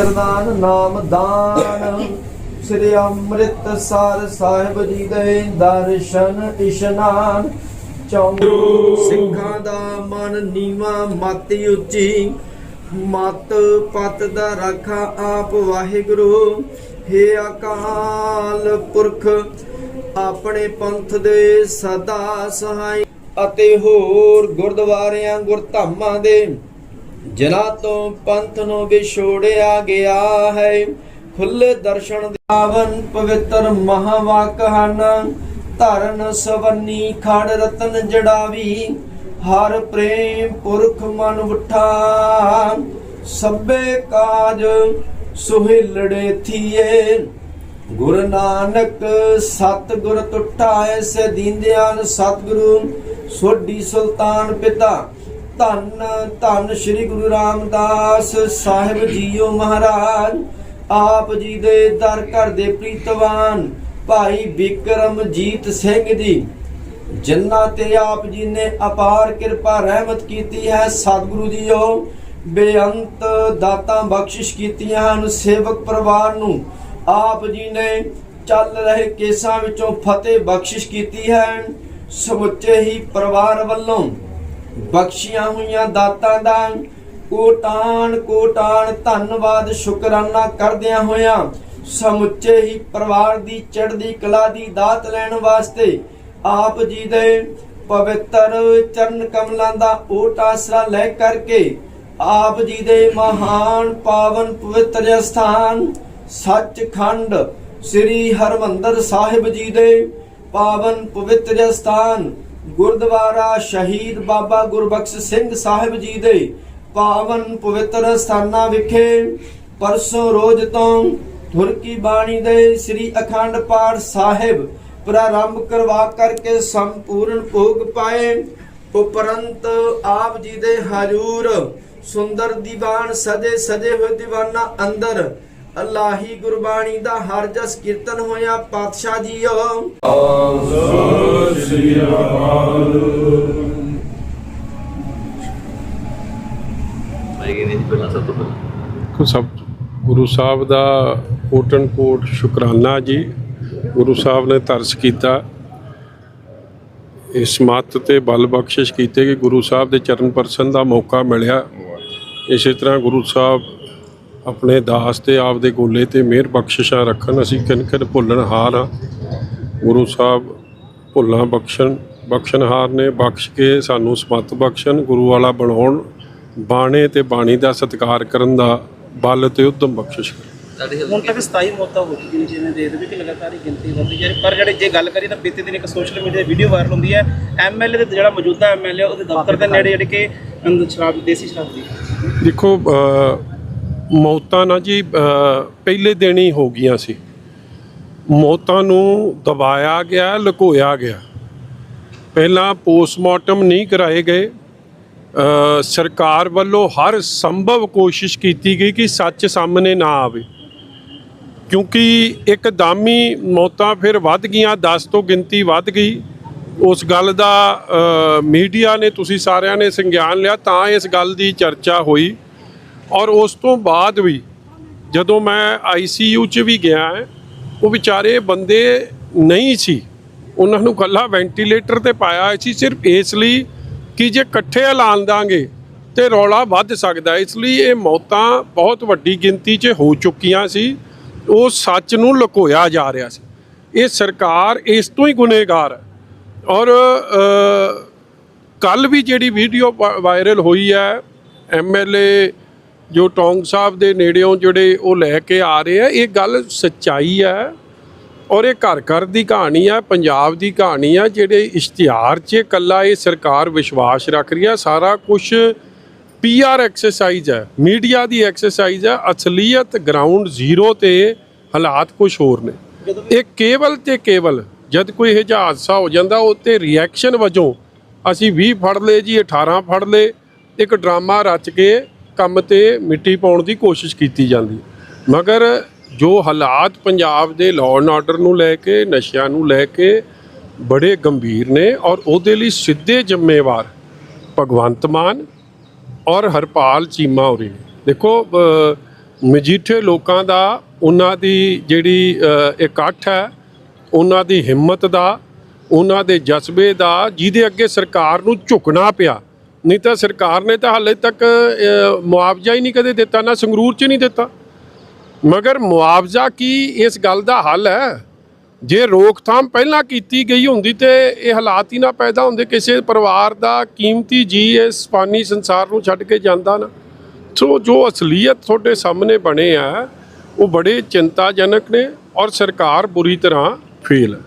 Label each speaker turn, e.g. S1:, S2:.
S1: ਸਰਦਾਨ ਨਾਮ ਦਾਨ। ਸ੍ਰੀ ਅੰਮ੍ਰਿਤਸਰ ਸਾਹਿਬ ਜੀ ਦੇ ਦਰਸ਼ਨ ਇਸ਼ਨਾਨ। ਚੌਂਦੂ ਸਿੱਖਾਂ ਦਾ ਮਨ ਨੀਵਾ, ਮਤ ਉੱਚੀ। ਮਤ ਪਤ ਦਾ ਰਾਖਾ ਆਪ ਵਾਹਿਗੁਰੂ। ਹੇ ਅਕਾਲ ਪੁਰਖ, ਆਪਣੇ ਪੰਥ ਦੇ ਸਦਾ ਸਹਾਈ ਅਤੇ ਹੋਰ ਗੁਰਦੁਆਰਿਆਂ, ਗੁਰਧਾਮਾਂ ਦੇ ਜਿਨ੍ਹਾਂ ਤੋਂ ਪੰਥ ਨੂੰ ਵਿਛੋੜਿਆ ਗਿਆ ਹੈ। ਖੁੱਲੇ ਦਰਸ਼ਨ ਦੇ ਪਵਿੱਤਰ ਮਹਾਵਾਕ ਹਨ। ਧਰਨ ਸਵੰਨੀ ਖੜ ਰਤਨ ਜੜਾਵੀ, ਹਰ ਪ੍ਰੇਮ ਪੁਰਖ ਮਨ ਉਠਾ। ਸਭੇ ਕਾਜ ਸੁਹਿਲੜੇ ਥੀਏ। ਗੁਰੂ ਨਾਨਕ ਸਤ ਗੁਰ ਟੁੱਟਾ ਐਸੇ ਦੀਨਦਿਆਲ ਸਤਿਗੁਰੂ, ਸੋਢੀ ਸੁਲਤਾਨ ਪਿਤਾ। ਧੰਨ ਧੰਨ ਸ੍ਰੀ ਗੁਰੂ ਰਾਮਦਾਸ ਸਾਹਿਬ ਜੀਓ ਮਹਾਰਾਜ। ਆਪ ਜੀ ਦੇ ਦਰ ਘਰ ਦੇ ਪ੍ਰੀਤਵਾਨ ਭਾਈ ਵਿਕਰਮਜੀਤ ਸਿੰਘ ਜੀ, ਜਿਨ੍ਹਾਂ ਤੇ ਆਪ ਜੀ ਨੇ ਅਪਾਰ ਕਿਰਪਾ ਰਹਿਮਤ ਕੀਤੀ ਹੈ, ਸਤਿਗੁਰੂ ਜੀਓ, ਬੇਅੰਤ ਦਾਤਾਂ ਬਖਸ਼ਿਸ਼ ਕੀਤੀਆਂ ਹਨ, ਸੇਵਕ ਪਰਿਵਾਰ ਨੂੰ। ਆਪ ਜੀ ਨੇ ਚੱਲ ਰਹੇ ਕੇਸਾਂ ਵਿੱਚੋਂ ਫਤਿਹ ਬਖਸ਼ਿਸ਼ ਕੀਤੀ ਹੈ। ਸਮੁੱਚੇ ਹੀ ਪਰਿਵਾਰ ਵੱਲੋਂ ਬਖਸ਼ੀਆਂ ਹੋਈਆਂ ਦਾਤਾਂ ਦਾ ਕੋਟਾਨ ਕੋਟਾਨ, ਧੰਨਵਾਦ, ਸ਼ੁਕਰਾਨਾ ਕਰਦਿਆਂ ਹੋਇਆਂ ਸਮੁੱਚੇ ਹੀ ਪਰਿਵਾਰ ਦੀ ਚੜ੍ਹਦੀ ਕਲਾ ਦੀ ਦਾਤ ਲੈਣ ਵਾਸਤੇ ਆਪ ਜੀ ਦੇ ਪਵਿੱਤਰ ਚਰਨ ਕਮਲਾਂ ਦਾ ਓਟ ਆਸਰਾ ਲੈ ਕਰਕੇ ਆਪ ਜੀ ਦੇ ਮਹਾਨ ਪਾਵਨ ਪਵਿੱਤਰ ਸਥਾਨ ਸੱਚਖੰਡ ਸ੍ਰੀ ਹਰਮੰਦਰ ਸਾਹਿਬ ਜੀ ਦੇ ਪਾਵਨ ਪਵਿੱਤਰ ਸਥਾਨ ਗੁਰਦੁਆਰਾ ਸ਼ਹੀਦ ਬਾਬਾ ਗੁਰਬਖਸ਼ ਸਿੰਘ ਸਾਹਿਬ ਜੀ ਦੇ ਪਾਵਨ ਪਵਿੱਤਰ ਸਥਾਨਾਂ ਵਿਖੇ ਪਰਸੋਂ ਰੋਜ਼ ਤੋਂ ਤੁਰਕੀ ਬਾਣੀ ਦੇ ਸ੍ਰੀ ਅਖੰਡ ਪਾਠ ਸਾਹਿਬ ਪ੍ਰਾਰੰਭ ਕਰਵਾ ਕਰਕੇ ਸੰਪੂਰਨ ਭੋਗ ਪਾਏ। ਉਪਰੰਤ ਆਪ ਜੀ ਦੇ ਹਜੂਰ ਸੁੰਦਰ ਦੀਵਾਨ ਸਜੇ ਸਜੇ ਹੋਏ ਦੀਵਾਨਾਂ ਅੰਦਰ ਅੱਲਾਹੀ ਗੁਰਬਾਣੀ ਦਾ ਹਰ ਜਸ ਕੀਰਤਨ ਹੋਇਆ, ਪਾਤਸ਼ਾਹ ਜੀਓ।
S2: ਸਤਿ ਸ੍ਰੀ ਅਕਾਲ
S3: ਕੋ ਸਭ ਗੁਰੂ ਸਾਹਿਬ ਦਾ ਕੋਟਨ ਕੋਟ ਸ਼ੁਕਰਾਨਾ ਜੀ। ਗੁਰੂ ਸਾਹਿਬ ਨੇ ਤਰਸ ਕੀਤਾ। ਇਸ ਮੱਤ ਤੇ ਬਲ ਬਖਸ਼ਿਸ਼ ਕੀਤੇ ਕਿ ਗੁਰੂ ਸਾਹਿਬ ਦੇ ਚਰਨ ਪਰਸਨ ਦਾ ਮੌਕਾ ਮਿਲਿਆ। ਇਸੇ ਤਰ੍ਹਾਂ ਗੁਰੂ ਸਾਹਿਬ ਆਪਣੇ ਦਾਸ ਤੇ ਆਪਦੇ ਗੋਲੇ ਤੇ ਮਿਹਰ ਬਖਸ਼ਿਸ਼ਾਂ ਰੱਖਣ ਅਸੀਂ ਕਿਨ ਕਿਨ ਭੁੱਲਣ ਹਾਰ ਹਾਂ। ਗੁਰੂ ਸਾਹਿਬ ਭੁੱਲਾਂ ਬਖਸ਼ਣ ਬਖਸ਼ਣਹਾਰ ਨੇ ਬਖਸ਼ ਕੇ ਸਾਨੂੰ ਸਮਤ ਬਖਸ਼ਣ ਗੁਰੂ ਵਾਲਾ ਬਣਾਉਣ ਬਾਣੇ ਤੇ ਬਾਣੀ ਦਾ ਸਤਿਕਾਰ ਕਰਨ ਦਾ ਬਲ ਤੇ ਉਦਮ ਬਖਸ਼ਿਸ਼ ਕਰਨ।
S4: ਹੁਣ ਤੱਕ 27 ਮੌਤਾਂ ਹੋ ਚੁੱਕੀਆਂ ਨੇ ਜਿਵੇਂ ਦੇ ਦੇ ਕਿ ਲਗਾਤਾਰ ਹੀ ਗਿਣਤੀ ਵਧਦੀ ਜਾ ਰਹੀ। ਪਰ ਜਿਹੜੇ ਜੇ ਗੱਲ ਕਰੀਏ ਤਾਂ ਬੀਤੇ ਦਿਨ ਇੱਕ ਸੋਸ਼ਲ ਮੀਡੀਆ ਤੇ ਵੀਡੀਓ ਵਾਇਰਲ ਹੁੰਦੀ ਹੈ। ਐਮਐਲਏ ਦੇ ਜਿਹੜਾ ਮੌਜੂਦਾ ਐਮਐਲਏ ਉਹਦੇ ਦਫ਼ਤਰ ਦੇ ਨੇੜੇ ਜਿਹੜੇ ਕਿ ਅੰਦਰ ਸ਼ਰਾਬ ਦੇਸੀ ਸ਼ਰਾਬ ਦੀ।
S3: ਦੇਖੋ ਮੌਤਾਂ ਨਾ ਜੀ ਪਹਿਲੇ ਦਿਨ ਹੀ ਹੋ ਗਈਆਂ ਸੀ। ਮੌਤਾਂ ਨੂੰ ਦਬਾਇਆ ਗਿਆ, ਲੁਕੋਇਆ ਗਿਆ। ਪਹਿਲਾਂ ਪੋਸਟਮਾਰਟਮ ਨਹੀਂ ਕਰਾਏ ਗਏ। ਸਰਕਾਰ ਵੱਲੋਂ ਹਰ ਸੰਭਵ ਕੋਸ਼ਿਸ਼ ਕੀਤੀ ਗਈ ਕਿ ਸੱਚ ਸਾਹਮਣੇ ਨਾ ਆਵੇ। ਕਿਉਂਕਿ ਇੱਕ ਦਾਮੀ ਮੌਤਾਂ ਫਿਰ ਵੱਧ ਗਈਆਂ 10 ਤੋਂ ਗਿਣਤੀ ਵੱਧ ਗਈ। ਉਸ ਗੱਲ ਦਾ ਮੀਡੀਆ ਨੇ, ਤੁਸੀਂ ਸਾਰਿਆਂ ਨੇ ਸੰਗਿਆਨ ਲਿਆ, ਤਾਂ ਇਸ ਗੱਲ ਦੀ ਚਰਚਾ ਹੋਈ। ਔਰ ਉਸ ਤੋਂ ਬਾਅਦ ਵੀ ਜਦੋਂ ਮੈਂ ਆਈਸੀਯੂ 'ਚ ਵੀ ਗਿਆ ਹੈ, ਉਹ ਵਿਚਾਰੇ ਬੰਦੇ ਨਹੀਂ ਸੀ। ਉਹਨਾਂ ਨੂੰ ਕੱਲਾ ਵੈਂਟੀਲੇਟਰ ਤੇ ਪਾਇਆ ਸੀ ਸਿਰਫ ਇਸ ਲਈ ਕਿ ਜੇ ਇਕੱਠੇ ਐਲਾਨ ਦਾਂਗੇ ਤੇ ਰੌਲਾ ਵੱਧ ਸਕਦਾ ਇਸ ਲਈ ਇਹ ਮੌਤਾਂ ਬਹੁਤ ਵੱਡੀ ਗਿਣਤੀ 'ਚ ਹੋ ਚੁੱਕੀਆਂ ਸੀ। ਉਹ ਸੱਚ ਨੂੰ ਲੁਕੋਇਆ ਜਾ ਰਿਹਾ ਸੀ। ਇਹ ਸਰਕਾਰ ਇਸ ਤੋਂ ਹੀ ਗੁਨੇਗਾਰ ਹੈ। ਔਰ ਕੱਲ ਵੀ ਜਿਹੜੀ ਵੀਡੀਓ ਵਾਇਰਲ ਹੋਈ ਹੈ ਐਮਐਲਏ ਜੋ ਟੌਂਗ ਸਾਹਿਬ ਦੇ ਨੇੜਿਓਂ ਜਿਹੜੇ ਉਹ ਲੈ ਕੇ ਆ ਰਹੇ ਆ, ਇਹ ਗੱਲ ਸੱਚਾਈ ਹੈ ਔਰ ਇਹ ਘਰ ਘਰ ਦੀ ਕਹਾਣੀ ਆ, ਪੰਜਾਬ ਦੀ ਕਹਾਣੀ ਆ, ਜਿਹੜੇ ਇਸ਼ਤਿਹਾਰ 'ਚ ਇਕੱਲਾ ਇਹ ਸਰਕਾਰ ਵਿਸ਼ਵਾਸ ਰੱਖ ਰਹੀ ਆ, ਸਾਰਾ ਕੁਝ ਪੀਆਰ ਐਕਸਰਸਾਈਜ਼ ਹੈ ਮੀਡੀਆ ਦੀ ਐਕਸਰਸਾਈਜ਼ ਹੈ ਅਸਲੀਅਤ ਗਰਾਊਂਡ ਜ਼ੀਰੋ ਤੇ ਹਾਲਾਤ ਕੁਝ ਹੋਰ ਨੇ। ਇਹ ਕੇਵਲ ਤੇ ਕੇਵਲ ਜਦ ਕੋਈ ਇਹ ਜਿਹਾ ਹਾਦਸਾ ਹੋ ਜਾਂਦਾ ਉਹ ਤੇ ਰਿਐਕਸ਼ਨ ਵਜੋਂ ਅਸੀਂ 20 ਫੜ ਲਏ ਜੀ 18 ਫੜ ਲਏ, ਇੱਕ ਡਰਾਮਾ ਰਚ ਕੇ ਕੰਮ ਤੇ ਮਿੱਟੀ ਪਾਉਣ ਦੀ ਕੋਸ਼ਿਸ਼ ਕੀਤੀ ਜਾਂਦੀ ਮਗਰ ਜੋ ਹਾਲਾਤ ਪੰਜਾਬ ਦੇ ਲਾਅ ਐਂਡ ਆਰਡਰ ਨੂੰ ਲੈ ਕੇ, ਨਸ਼ਿਆਂ ਨੂੰ ਲੈ ਕੇ ਬੜੇ ਗੰਭੀਰ ਨੇ ਔਰ ਉਹਦੇ ਲਈ ਸਿੱਧੇ ਜ਼ਿੰਮੇਵਾਰ ਭਗਵੰਤ ਮਾਨ ਔਰ ਹਰਪਾਲ ਚੀਮਾ ਹੋਰੀ ਨੇ। ਦੇਖੋ ਮਜੀਠੇ ਲੋਕਾਂ ਦਾ, ਉਹਨਾਂ ਦੀ ਜਿਹੜੀ ਇਕੱਠ ਹੈ, ਉਹਨਾਂ ਦੀ ਹਿੰਮਤ ਦਾ, ਉਹਨਾਂ ਦੇ ਜਜ਼ਬੇ ਦਾ, ਜਿਹਦੇ ਅੱਗੇ ਸਰਕਾਰ ਨੂੰ ਝੁਕਣਾ ਪਿਆ ਨਹੀਂ ਤਾਂ ਸਰਕਾਰ ਨੇ ਤਾਂ ਹਾਲੇ ਤੱਕ ਮੁਆਵਜ਼ਾ ਹੀ ਨਹੀਂ ਕਦੇ ਦਿੱਤਾ, ਨਾ ਸੰਗਰੂਰ 'ਚ ਨਹੀਂ ਦਿੱਤਾ। ਮਗਰ ਮੁਆਵਜ਼ਾ ਕੀ ਇਸ ਗੱਲ ਦਾ ਹੱਲ ਹੈ? ਜੇ ਰੋਕਥਾਮ ਪਹਿਲਾਂ ਕੀਤੀ ਗਈ ਹੁੰਦੀ ਤੇ ਇਹ ਹਾਲਾਤ ਹੀ ਨਾ ਪੈਦਾ ਹੁੰਦੇ, ਕਿਸੇ ਪਰਿਵਾਰ ਦਾ ਕੀਮਤੀ ਜੀ ਇਸ ਫਾਨੀ ਸੰਸਾਰ ਨੂੰ ਛੱਡ ਕੇ ਜਾਂਦਾ ਨਾ। ਸੋ ਜੋ ਅਸਲੀਅਤ ਤੁਹਾਡੇ ਸਾਹਮਣੇ ਬਣੇ ਆ, ਉਹ ਬੜੇ ਚਿੰਤਾਜਨਕ ਨੇ ਔਰ ਸਰਕਾਰ ਬੁਰੀ ਤਰ੍ਹਾਂ ਫੇਲ ਹੈ।